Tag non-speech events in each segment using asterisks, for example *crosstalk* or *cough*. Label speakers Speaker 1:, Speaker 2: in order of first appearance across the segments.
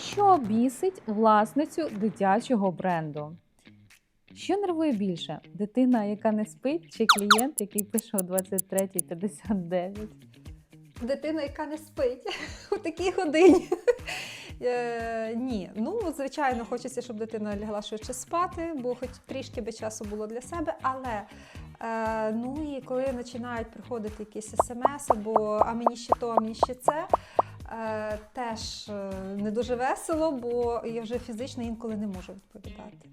Speaker 1: Що бісить власницю дитячого бренду? Що нервує більше? Дитина, яка не спить, чи клієнт, який пише о 23.59?
Speaker 2: Дитина, яка не спить *laughs* у такій годині. Е, ні, ну звичайно, хочеться, щоб дитина лягла швидше спати, бо хоч трішки би часу було для себе. Але е, ну і коли починають приходити якісь смс, або а мені ще то, а мені ще це. Е, теж е, не дуже весело, бо я вже фізично інколи не можу відповідати.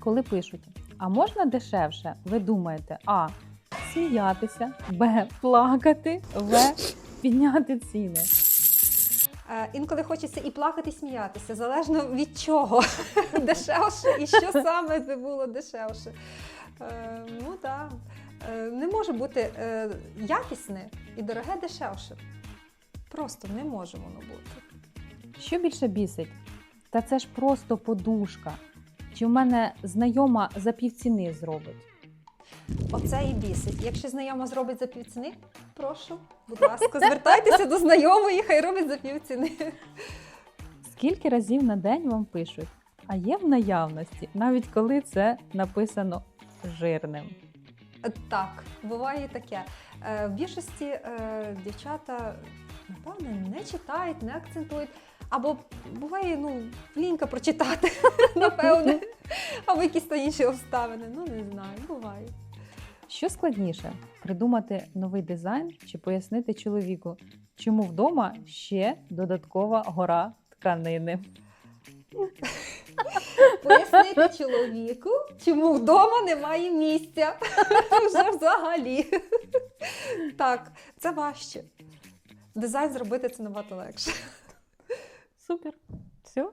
Speaker 1: Коли пишуть, а можна дешевше? Ви думаєте, а. Сміятися, Б. Плакати, В. Підняти ціни.
Speaker 2: Е, Інколи хочеться і плакати, і сміятися, залежно від чого. *laughs* дешевше і що саме би було дешевше. Ну так. Не може бути якісне і дороге дешевше. Просто не може воно бути.
Speaker 1: Що більше бісить? Та це ж просто подушка. Чи в мене знайома за півціни зробить?
Speaker 2: Оце і бісить. Якщо знайома зробить за півціни, прошу, будь ласка, звертайтеся до знайомої, хай робить за півціни.
Speaker 1: Скільки разів на день вам пишуть? А є в наявності, навіть коли це написано жирним.
Speaker 2: Так, буває і таке. Е, В більшості е, дівчата, напевно, не читають, не акцентують. Або буває, ну, лінька прочитати, *laughs* напевне, або якісь та інші обставини. Ну, не знаю, буває.
Speaker 1: Що складніше придумати новий дизайн чи пояснити чоловіку, чому вдома ще додаткова гора тканини? *laughs*
Speaker 2: Пояснити чоловіку, чому вдома немає місця. *laughs* Вже взагалі. Так, це важче. Дизайн зробити це набагато легше.
Speaker 1: Супер. Все,